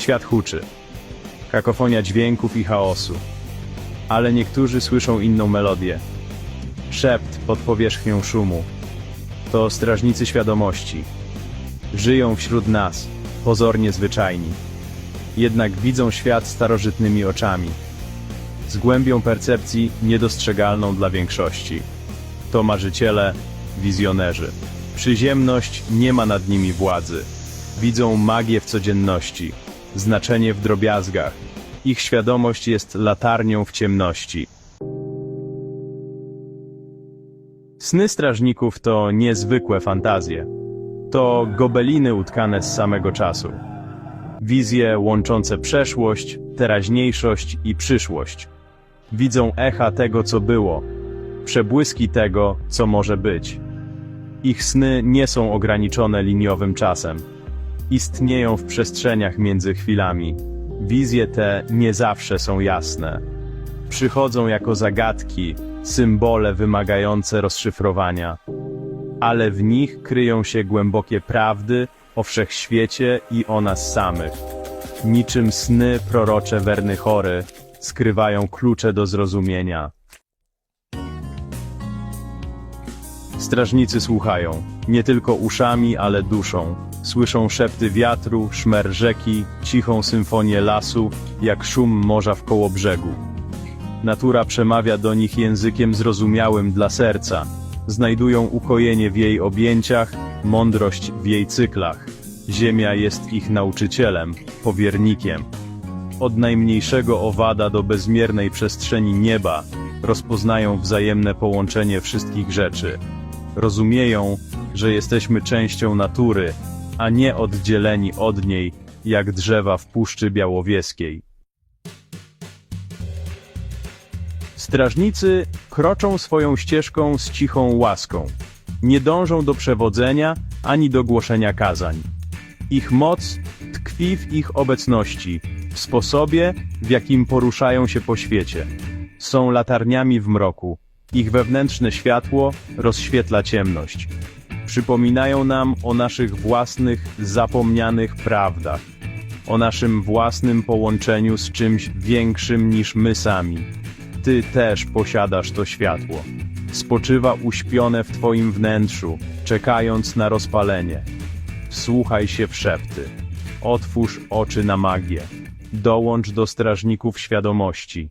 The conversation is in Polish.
Świat huczy. Kakofonia dźwięków i chaosu. Ale niektórzy słyszą inną melodię. Szept pod powierzchnią szumu. To strażnicy świadomości. Żyją wśród nas, pozornie zwyczajni. Jednak widzą świat starożytnymi oczami. Z głębią percepcji niedostrzegalną dla większości. To marzyciele, wizjonerzy. Przyziemność nie ma nad nimi władzy. Widzą magię w codzienności, znaczenie w drobiazgach. Ich świadomość jest latarnią w ciemności. Sny strażników to niezwykłe fantazje. To gobeliny utkane z samego czasu. Wizje łączące przeszłość, teraźniejszość i przyszłość. Widzą echa tego, co było, przebłyski tego, co może być. Ich sny nie są ograniczone liniowym czasem. Istnieją w przestrzeniach między chwilami. Wizje te nie zawsze są jasne. Przychodzą jako zagadki, symbole wymagające rozszyfrowania. Ale w nich kryją się głębokie prawdy o wszechświecie i o nas samych. Niczym sny prorocze Wernychory skrywają klucze do zrozumienia. Strażnicy słuchają, nie tylko uszami, ale duszą. Słyszą szepty wiatru, szmer rzeki, cichą symfonię lasu, jak szum morza w koło brzegu. Natura przemawia do nich językiem zrozumiałym dla serca. Znajdują ukojenie w jej objęciach, mądrość w jej cyklach. Ziemia jest ich nauczycielem, powiernikiem. Od najmniejszego owada do bezmiernej przestrzeni nieba rozpoznają wzajemne połączenie wszystkich rzeczy. Rozumieją, że jesteśmy częścią natury, a nie oddzieleni od niej, jak drzewa w Puszczy Białowieskiej. Strażnicy kroczą swoją ścieżką z cichą łaską. Nie dążą do przewodzenia ani do głoszenia kazań. Ich moc tkwi w ich obecności, w sposobie, w jakim poruszają się po świecie. Są latarniami w mroku. Ich wewnętrzne światło rozświetla ciemność. Przypominają nam o naszych własnych, zapomnianych prawdach. O naszym własnym połączeniu z czymś większym niż my sami. Ty też posiadasz to światło. Spoczywa uśpione w Twoim wnętrzu, czekając na rozpalenie. Wsłuchaj się w szepty. Otwórz oczy na magię. Dołącz do strażników świadomości.